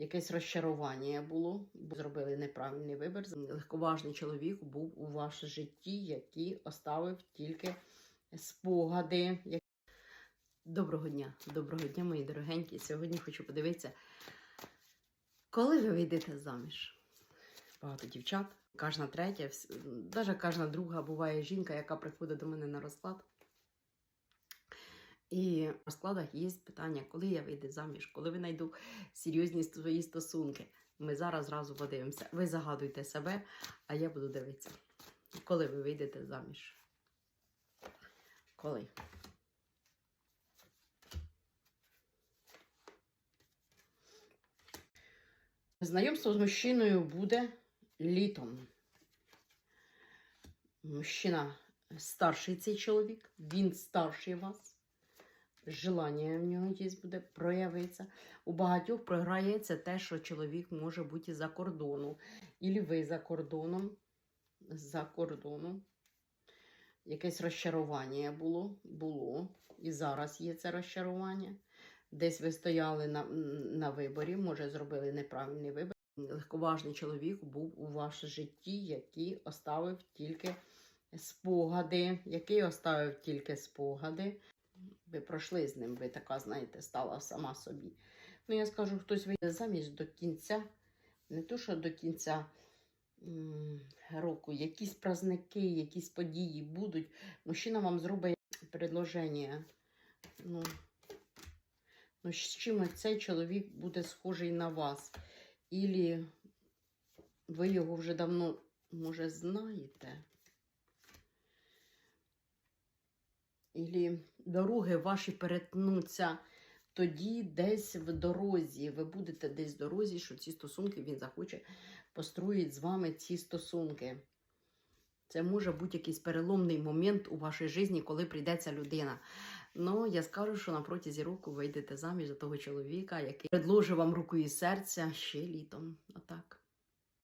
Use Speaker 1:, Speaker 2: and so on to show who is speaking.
Speaker 1: якесь розчарування було, бо зробили неправильний вибір. Легковажний чоловік був у вашому житті, який оставив тільки спогади. Доброго дня, доброго дня, мої дорогенькі. Сьогодні хочу подивитися, коли ви вийдете заміж. Багато дівчат, кожна третя, навіть кожна друга буває жінка, яка приходить до мене на розклад. І в розкладах є питання, коли я вийду заміж, коли ви знайду серйозні свої стосунки. Ми зараз зразу подивимося. Ви загадуйте себе, а я буду дивитися. Коли ви вийдете заміж? Коли? Знайомство з мужчиною буде літом. Мужчина старший цей чоловік, він старший вас. Желання в нього є буде проявиться. У багатьох програється те, що чоловік може бути за кордону. Ілі ви за кордоном. За кордоном. Якесь розчарування було, було. І зараз є це розчарування. Десь ви стояли на, на виборі, може, зробили неправильний вибір. Легковажний чоловік був у вашому житті, який оставив тільки спогади, який оставив тільки спогади. Ви пройшли з ним, ви така, знаєте, стала сама собі. Ну, я скажу, хтось вийде заміж до кінця, не то, що до кінця року, якісь праздники, якісь події будуть. Мужчина вам зробить предложення. Ну, ну, з чимось цей чоловік буде схожий на вас. Ілі ви його вже давно, може, знаєте. Ілі дороги ваші перетнуться тоді десь в дорозі. Ви будете десь в дорозі, що ці стосунки він захоче построїть з вами ці стосунки. Це може бути якийсь переломний момент у вашій житті, коли прийдеться людина. Ну, я скажу, що на протязі року ви йдете заміж за того чоловіка, який предложив вам руку і серця ще літом. Отак.